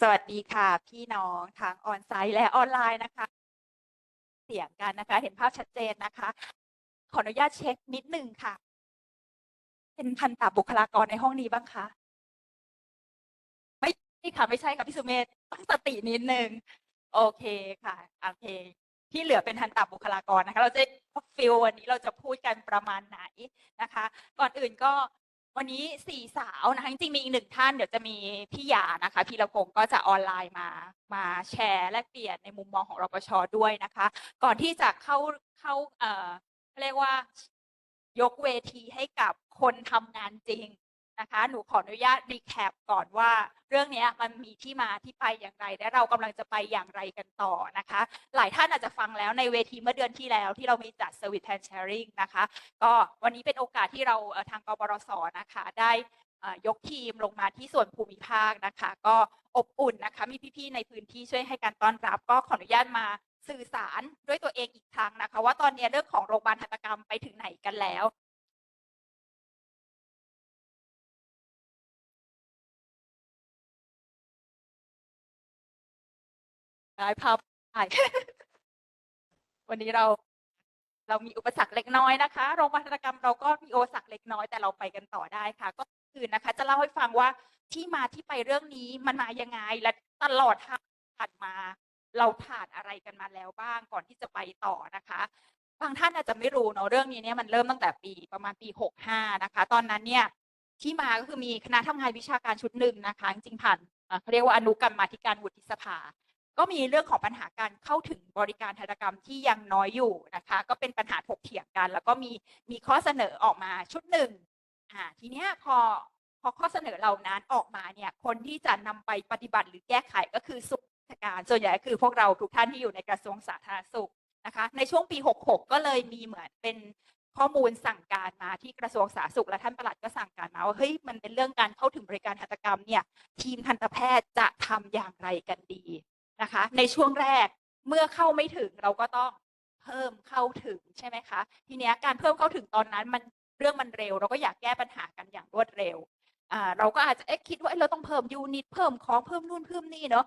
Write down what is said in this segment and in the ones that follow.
สวัสดีค่ะ พี่น้องทั้งออนไซต์และออนไลน์นะคะ เสียงกันนะคะ เห็นภาพชัดเจนนะคะ ขออนุญาตเช็คนิดหนึ่งค่ะ เป็นทันตบุคลากรในห้องนี้บ้างคะไม่ใช่ค่ะไม่ใช่ค่ะพี่สุเมธต้องสตินิดหนึ่งโอเคค่ะโอเค ที่เหลือเป็นทันตบุคลากรนะคะ เราจะฟิลวันนี้เราจะพูดกันประมาณไหนนะคะ ก่อนอื่นก็ วันนี้สี่สาวนะคะจริงๆมีอีกหนึ่งท่านเดี๋ยวจะมีพี่หยานะคะพีรพงศ์ก็จะออนไลน์มามาแชร์แลกเปลี่ยนในมุมมองของรปชด้วยนะคะ ก่อนที่จะเข้าเข้าเอ่อเรียกว่ายกเวทีให้กับคนทำงานจริง นะคะ หนูขออนุญาตรีแคปก่อนว่า เรื่องนี้มันมีที่มาที่ไปอย่างไร และเรากำลังจะไปอย่างไรกันต่อนะคะ หลายท่านอาจจะฟังแล้วในเวทีเมื่อเดือนที่แล้วที่เรามีจัด Service and Sharing นะคะ ก็วันนี้เป็นโอกาสที่เราทางกบรสนะคะได้ยกทีมลงมาที่ส่วนภูมิภาคนะคะ ก็อบอุ่นนะคะมีพี่ๆในพื้นที่ช่วยให้การต้อนรับ ก็ขออนุญาตมาสื่อสารด้วยตัวเองอีกครั้งนะคะ ว่าตอนนี้เรื่องของโรงพยาบาลทันตกรรมไปถึงไหนกันแล้ว ได้ภาพถ่ายวันนี้เราเรามีอุปสรรคเล็กน้อยนะคะโรงพยาบาลทันกรรมเราก็มีอุปสรรคเล็กน้อยแต่เราไปกันต่อได้ค่ะ ก็คือนะคะ จะเล่าให้ฟังว่าที่มาที่ไปเรื่องนี้มันมายังไงและตลอดทางผ่านมา เราผ่านอะไรกันมาแล้วบ้างก่อนที่จะไปต่อนะคะ บางท่านอาจจะไม่รู้เนาะเรื่องนี้เนี่ยมันเริ่มตั้งแต่ปีประมาณปี 65 นะคะ ตอนนั้นเนี่ยที่มาก็คือมีคณะทำงานวิชาการชุดหนึ่งนะคะ จริงๆผ่านเขาเรียกว่าอนุกรรมาธิการวุฒิสภา ก็มีเรื่องของปัญหาการเข้าถึงบริการทันตกรรมที่ยังน้อยอยู่นะคะ ก็เป็นปัญหาถกเถียงกัน แล้วก็มีมีข้อเสนอออกมาชุดหนึ่งอ่าทีเนี้ยพอพอข้อเสนอเหล่านั้นออกมาเนี่ยคนที่จะนำไปปฏิบัติหรือแก้ไขก็คือสุขราชการส่วนใหญ่คือพวกเราทุกท่านที่อยู่ในกระทรวงสาธารณสุขนะคะ ในช่วงปี 66 ก็เลยมีเหมือนเป็นข้อมูลสั่งการมาที่กระทรวงสาธารณสุขและท่านประหลัดก็สั่งการมาว่าเฮ้ยมันเป็นเรื่องการเข้าถึงบริการทันตกรรมเนี่ยทีมทันตแพทย์จะทำอย่างไรกันดี นะคะ ในช่วงแรกเมื่อเข้าไม่ถึงเราก็ต้องเพิ่มเข้าถึงใช่ไหมคะ ทีนี้การเพิ่มเข้าถึงตอนนั้นมันเรื่องมันเร็ว เราก็อยากแก้ปัญหากันอย่างรวดเร็วเราก็อาจจะเอ๊ะคิดว่าเราต้องเพิ่มยูนิตเพิ่มของเพิ่มนู่นเพิ่มนี่เนาะ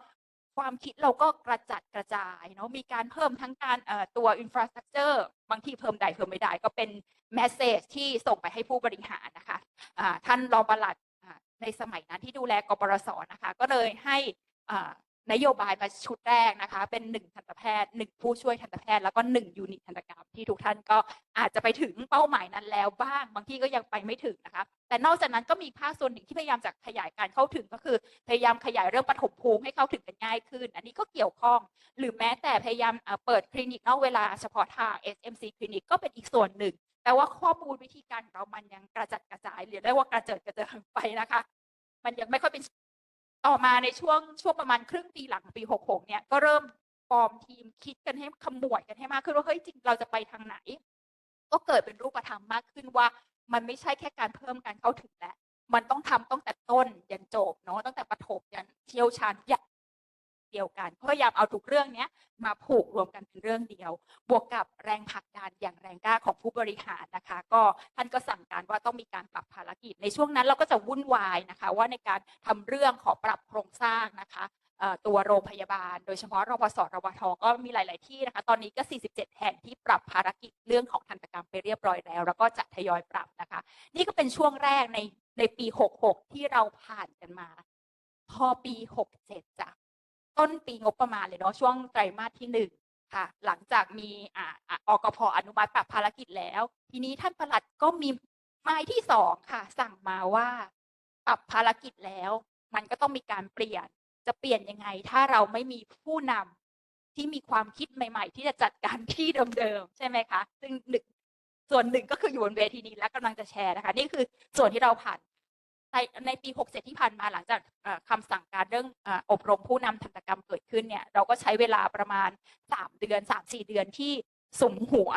ความคิดเราก็กระจัดกระจายเนาะมีการเพิ่มทั้งการตัวอินฟราสตรักเจอร์บางทีเพิ่มได้เพิ่มไม่ได้ ก็เป็นแมสเซจที่ส่งไปให้ผู้บริหารนะคะอ่าท่านรองปลัดในสมัยนั้นที่ดูแลกปรสนะคะ ก็เลยให้อ่า นโยบายมาชุดแรกนะคะ เป็นหนึ่งทันตแพทย์หนึ่งผู้ช่วยทันตแพทย์ แล้วก็หนึ่งยูนิตทันตกรรมที่ทุกท่านก็อาจจะไปถึงเป้าหมายนั้นแล้วบ้าง บางที่ก็ยังไปไม่ถึงนะคะ แต่นอกจากนั้นก็มีภาคส่วนหนึ่งที่พยายามจะขยายการเข้าถึงก็คือ พยายามขยายเรื่องปฐมภูมิให้เข้าถึงกันง่ายขึ้น อันนี้ก็เกี่ยวข้อง หรือแม้แต่พยายามเปิดคลินิกนอกเวลาเฉพาะทาง SMC คลินิกก็เป็นอีกส่วนหนึ่งแต่ว่าข้อมูลวิธีการของเรามันยังกระจัดกระจายหรือเรียกว่ากระเจิดกระเจิงไปนะคะ มันยังไม่ค่อยเป็น ต่อมาในช่วงช่วงประมาณครึ่งปีหลังปี 66 เนี่ยก็เริ่มฟอร์มทีมคิดกันให้ขมวดกันให้มากขึ้นว่าเฮ้ยจริงเราจะไปทางไหน ก็เกิดเป็นรูปธรรมมากขึ้นว่า มันไม่ใช่แค่การเพิ่มการเข้าถึงแล้วมันต้องทำตั้งแต่ต้นยันจบเนาะตั้งแต่ประถมยันเชี่ยวชาญอย่าง เดียวกันพยายามเอาทุกเรื่องนี้มาผูกรวมกันเป็นเรื่องเดียว บวกกับแรงผลักดันอย่างแรงกล้าของผู้บริหารนะคะ ก็ท่านก็สั่งการว่าต้องมีการปรับภารกิจ ในช่วงนั้นเราก็จะวุ่นวายนะคะ ว่าในการทำเรื่องขอปรับโครงสร้างนะคะตัวโรงพยาบาล โดยเฉพาะรพสรพทก็มีหลาย ๆ ที่นะคะ ตอนนี้ก็ 47 แห่งที่ปรับภารกิจเรื่องของทันตกรรมไปเรียบร้อยแล้ว แล้วก็จะทยอยปรับนะคะ นี่ก็เป็นช่วงแรกในในปี 66 ที่เราผ่านกันมา พอปี 67จ้ะ ต้นปีงบประมาณเลยเนาะช่วงไตรมาสที่หนึ่งค่ะหลังจากมีอ่าอกพอนุมัติปรับภารกิจแล้ว ทีนี้ท่านปลัดก็มีไม้ที่สองค่ะ สั่งมาว่าปรับภารกิจแล้ว มันก็ต้องมีการเปลี่ยนจะเปลี่ยนยังไง ถ้าเราไม่มีผู้นำที่มีความคิดใหม่ ๆ ที่จะจัดการที่เดิมๆใช่ไหมคะ ซึ่งหนึ่งส่วนหนึ่งก็คืออยู่บนเวทีนี้และกำลังจะแชร์นะคะ นี่คือส่วนที่เราผ่าน ในปี 67 ที่ผ่านมาหลังจากคำสั่งการเรื่องอบรมผู้นำทันตกรรมเกิดขึ้นเนี่ยเราก็ใช้เวลาประมาณ 3 เดือน 3-4 เดือนที่สุมหัว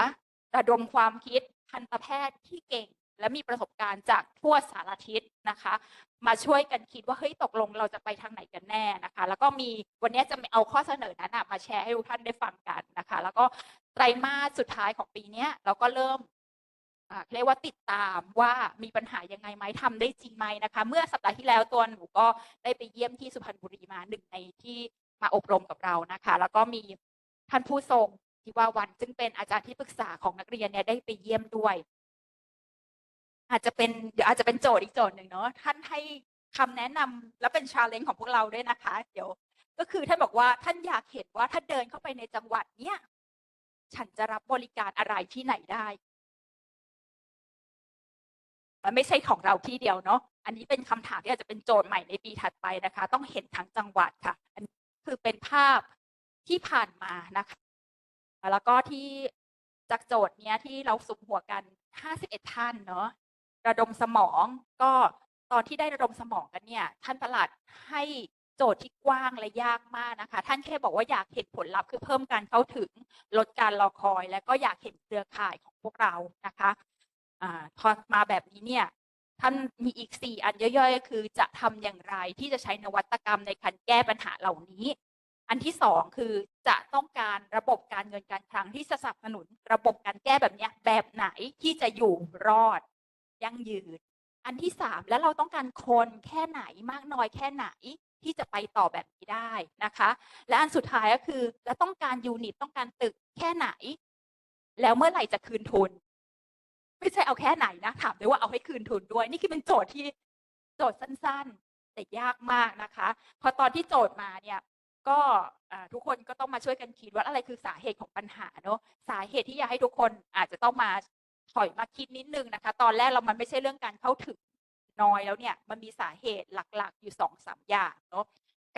ระดมความคิดทันตแพทย์ที่เก่ง และมีประสบการณ์จากทั่วสารทิศนะคะ มาช่วยกันคิดว่าเฮ้ยตกลงเราจะไปทางไหนกันแน่นะคะ แล้วก็มีวันนี้จะเอาข้อเสนอนั้นมาแชร์ให้ทุกท่านได้ฟังกันนะคะ แล้วก็ไตรมาสสุดท้ายของปีนี้เราก็เริ่ม เรียกว่าติดตามว่ามีปัญหายังไงไหมทำได้จริงไหมนะคะ เมื่อสัปดาห์ที่แล้วตัวหนูก็ได้ไปเยี่ยมที่สุพรรณบุรีมาหนึ่งในที่มาอบรมกับเรานะคะ แล้วก็มีท่านผู้ทรงที่ว่าวันซึ่งเป็นอาจารย์ที่ปรึกษาของนักเรียนเนี่ยได้ไปเยี่ยมด้วย อาจจะเป็นเดี๋ยวอาจจะเป็นโจทย์อีกโจทย์หนึ่งเนาะท่านให้คำแนะนำและเป็นชาเลนจ์ของพวกเราด้วยนะคะ เดี๋ยว ก็คือท่านบอกว่าท่านอยากเห็นว่าถ้าเดินเข้าไปในจังหวัดเนี้ยฉันจะรับบริการอะไรที่ไหนได้ มันไม่ใช่ของเราที่เดียวเนาะอันนี้เป็นคำถามที่อาจจะเป็นโจทย์ใหม่ในปีถัดไปนะคะ ต้องเห็นทั้งจังหวัดค่ะ อันนี้คือเป็นภาพที่ผ่านมานะคะ แล้วก็ที่จากโจทย์เนี้ยที่เราสุมหัวกัน 51 ท่านเนาะระดมสมองก็ตอนที่ได้ระดมสมองกันเนี่ย ท่านประหลัดให้โจทย์ที่กว้างและยากมากนะคะ ท่านแค่บอกว่าอยากเห็นผลลัพธ์คือเพิ่มการเข้าถึงลดการรอคอย และก็อยากเห็นเครือข่ายของพวกเรานะคะ อ่าพอมาแบบนี้เนี่ยท่านมีอีกสี่อันย่อยๆก็คือจะทำอย่างไรที่จะใช้นวัตกรรมในการแก้ปัญหาเหล่านี้ อันที่สองคือจะต้องการระบบการเงินการคลังที่สนับสนุน ระบบการแก้แบบเนี้ยแบบไหนที่จะอยู่รอดยั่งยืน อันที่สามแล้วเราต้องการคนแค่ไหนมากน้อยแค่ไหนที่จะไปต่อแบบนี้ได้นะคะ และอันสุดท้ายก็คือจะต้องการยูนิตต้องการตึกแค่ไหน แล้วเมื่อไหร่จะคืนทุน ไม่ใช่เอาแค่ไหนนะถามด้วยว่าเอาให้คืนทุนด้วย นี่คือเป็นโจทย์ที่โจทย์สั้นๆ แต่ยากมากนะคะ พอตอนที่โจทย์มาเนี่ยก็ทุกคนก็ต้องมาช่วยกันคิดว่าอะไรคือสาเหตุของปัญหาเนอะสาเหตุที่อยากให้ทุกคนอาจจะต้องมาถอยมาคิดนิดนึงนะคะ ตอนแรกเรามันไม่ใช่เรื่องการเข้าถึงน้อยแล้วเนี่ยมันมีสาเหตุหลักๆ อยู่สองสามอย่างเนาะ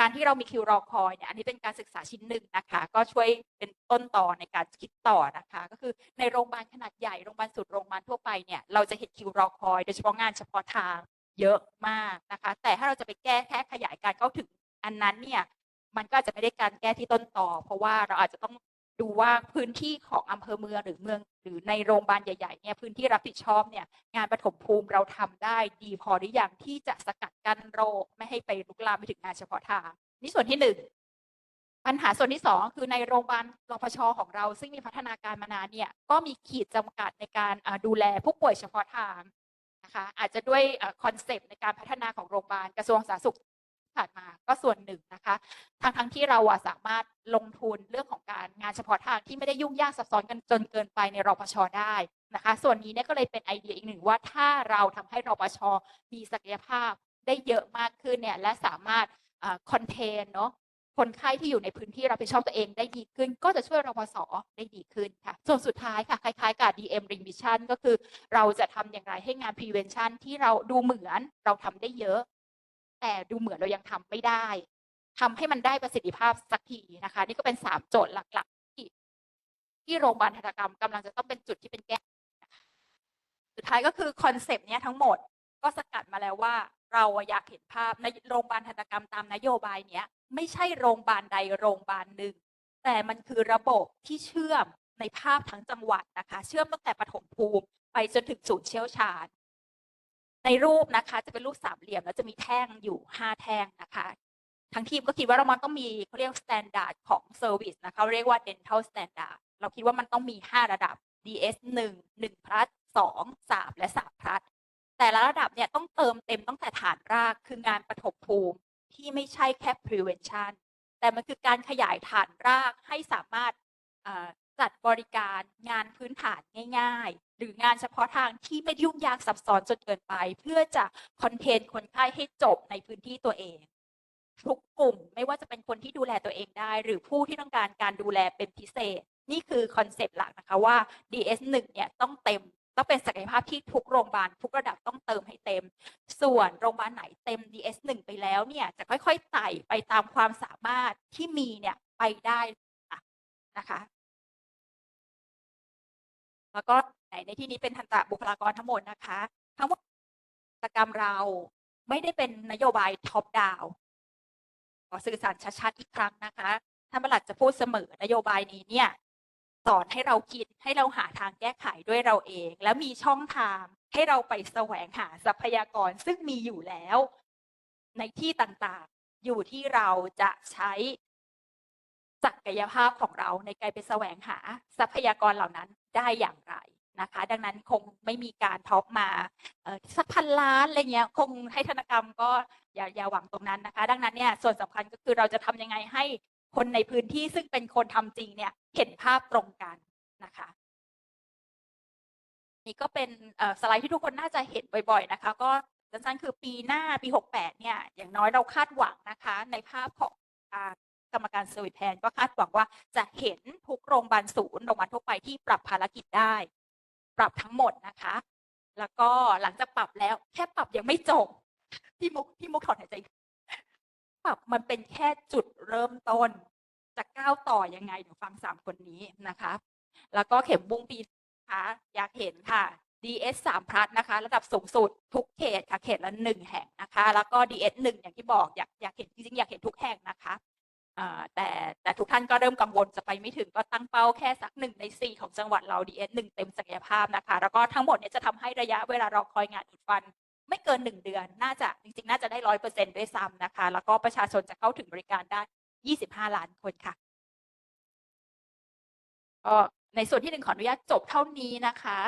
การที่เรามีคิวรอคอยเนี่ยอันนี้เป็นการศึกษาชิ้นหนึ่งนะคะ ก็ช่วยเป็นต้นต่อในการคิดต่อนะคะ ก็คือในโรงพยาบาลขนาดใหญ่โรงพยาบาลสุดโรงพยาบาลทั่วไปเนี่ยเราจะเห็นคิวรอคอยโดยเฉพาะงานเฉพาะทางเยอะมากนะคะ แต่ถ้าเราจะไปแก้แค่ขยายการเข้าถึงอันนั้นเนี่ยมันก็อาจจะไม่ได้การแก้ที่ต้นต่อ เพราะว่าเราอาจจะต้อง ดูว่าพื้นที่ของอำเภอเมืองหรือเมือง หรือในโรงพยาบาลใหญ่ๆเนี่ยพื้นที่รับผิดชอบเนี่ยงานปฐมภูมิเราทำได้ดีพอหรือยังที่จะสกัดกั้นโรคไม่ให้ไปลุกลามไปถึงงานเฉพาะทางนี่ส่วนที่หนึ่งปัญหาส่วนที่สองคือในโรงพยาบาลรพชของเรา ซึ่งมีพัฒนาการมานานเนี่ยก็มีขีดจำกัดในการดูแลผู้ป่วยเฉพาะทางนะคะอาจจะด้วยคอนเซปต์ในการพัฒนาของโรงพยาบาลกระทรวงสาธารณสุข ผ่านมาก็ส่วนหนึ่งนะคะทั้งทั้งที่เราสามารถลงทุนเรื่องของการงานเฉพาะทางที่ไม่ได้ยุ่งยากซับซ้อนกันจนเกินไปในรปชได้นะคะ ส่วนนี้เนี่ยก็เลยเป็นไอเดียอีกหนึ่งว่าถ้าเราทำให้รปชมีศักยภาพได้เยอะมากขึ้นเนี่ยและสามารถคอนเทนเนาะคนไข้ที่อยู่ในพื้นที่รับผิดชอบตัวเองได้ดีขึ้น ก็จะช่วยรปสได้ดีขึ้นค่ะ ส่วนสุดท้ายค่ะ คล้ายๆกับ DM Ring Mission ก็คือเราจะทำอย่างไรให้งาน prevention ที่เราดูเหมือนเราทำได้เยอะ แต่ดูเหมือนเรายังทำไม่ได้ทำให้มันได้ประสิทธิภาพสักทีนะคะ นี่ก็เป็นสามโจทย์หลักๆ ที่ ที่โรงพยาบาลทันตกรรมกำลังจะต้องเป็นจุดที่เป็นแก้สุดท้ายก็คือคอนเซปต์เนี้ยทั้งหมดก็สกัดมาแล้วว่า เราอะอยากเห็นภาพในโรงพยาบาลทันตกรรมตามนโยบายเนี้ย ไม่ใช่โรงพยาบาลใดโรงพยาบาลหนึ่ง แต่มันคือระบบที่เชื่อมในภาพทั้งจังหวัดนะคะ เชื่อมตั้งแต่ปฐมภูมิไปจนถึงศูนย์เชี่ยวชาญ ในรูปนะคะ จะเป็นรูปสามเหลี่ยมแล้วจะมีแท่งอยู่ห้าแท่งนะคะทั้งทีมก็คิดว่าเรามันต้องมีเขาเรียกสแตนดาร์ดของเซอร์วิสนะคะเรียกว่า dental standard เราคิดว่ามันต้องมี 5 ระดับ DS 1 1 plus 2 3 และ3 plus แต่ละระดับเนี่ยต้องเติมเต็มตั้งแต่ฐานรากคืองานปฐมภูมิที่ไม่ใช่แค่ prevention แต่มันคือการขยายฐานรากให้สามารถ จัดบริการงานพื้นฐานง่าย ๆ หรืองานเฉพาะทางที่ไม่ยุ่งยากซับซ้อนจนเกินไป เพื่อจะคอนเทนคนไข้ให้จบในพื้นที่ตัวเอง ทุกกลุ่มไม่ว่าจะเป็นคนที่ดูแลตัวเองได้ หรือผู้ที่ต้องการการดูแลเป็นพิเศษ นี่คือคอนเซปต์หลักนะคะว่า DS1 เนี่ยต้องเต็มต้องเป็นศักยภาพที่ทุกโรงพยาบาลทุกระดับต้องเติมให้เต็ม ส่วนโรงพยาบาลไหนเต็ม DS1 ไปแล้วเนี่ยจะค่อยๆไต่ไปตามความสามารถที่มีเนี่ยไปได้นะคะ แล้วก็ในที่นี้เป็นทันตะบุคลากรทั้งหมดนะคะ ทั้งหมดกิจกรรมเราไม่ได้เป็นนโยบายท็อปดาวขอสื่อสารชัดๆอีกครั้งนะคะท่านประหลัดจะพูดเสมอนโยบายนี้เนี่ยสอนให้เราคิดให้เราหาทางแก้ไขด้วยเราเอง แล้วมีช่องทางให้เราไปแสวงหาทรัพยากรซึ่งมีอยู่แล้ว ในที่ต่างๆ อยู่ที่เราจะใช้ ศักยภาพของเราในการไปแสวงหาทรัพยากรเหล่านั้นได้อย่างไรนะคะ ดังนั้นคงไม่มีการท็อปมาสักพันล้านอะไรเงี้ยคงให้ธนกรรมก็อย่าอย่าหวังตรงนั้นนะคะ ดังนั้นเนี่ยส่วนสำคัญก็คือเราจะทำยังไงให้คนในพื้นที่ซึ่งเป็นคนทำจริงเนี่ยเห็นภาพตรงกันนะคะนี่ก็เป็นสไลด์ที่ทุกคนน่าจะเห็นบ่อย ๆ นะคะ ก็สั้นๆคือปีหน้าปี 68 เนี่ย อย่างน้อยเราคาดหวังนะคะ ในภาพของ กรรมการเซอร์วิสแพนก็คาดหวังว่าจะเห็นทุกโรงพยาบาลศูนย์โรงพยาบาลทั่วไปที่ปรับภารกิจได้ ปรับทั้งหมดนะคะ แล้วก็หลังจากปรับแล้วแค่ปรับยังไม่จบพี่มุกพี่มุกถอนหายใจปรับมันเป็นแค่จุดเริ่มต้น จะก้าวต่อยังไงเดี๋ยวฟังสามคนนี้นะคะ แล้วก็เข็มบุ้งปีนะคะอยากเห็นค่ะ DS 3 plus นะคะ ระดับสูงสุดทุกเขตค่ะเขตละหนึ่งแห่งนะคะ แล้วก็ DS 1อย่างที่บอกอยากอยากเห็นจริงๆอยากเห็นทุกแห่งนะคะ แต่แต่ทุกท่านก็เริ่มกังวลจะไปไม่ถึงก็ตั้งเป้าแค่สักหนึ่งในสี่ของจังหวัดเรา DS 1เต็มศักยภาพนะคะ แล้วก็ทั้งหมดเนี่ยจะทำให้ระยะเวลารอคอยงานอุดฟัน ไม่เกินหนึ่งเดือน น่าจะจริงๆ น่าจะได้ร้อยเปอร์เซ็นด้วยซ้ำนะคะ แล้วก็ประชาชนจะเข้าถึงบริการได้ยี่สิบห้าล้านคนค่ะก็ในส่วนที่หนึ่งขออนุญาตจบเท่านี้นะคะ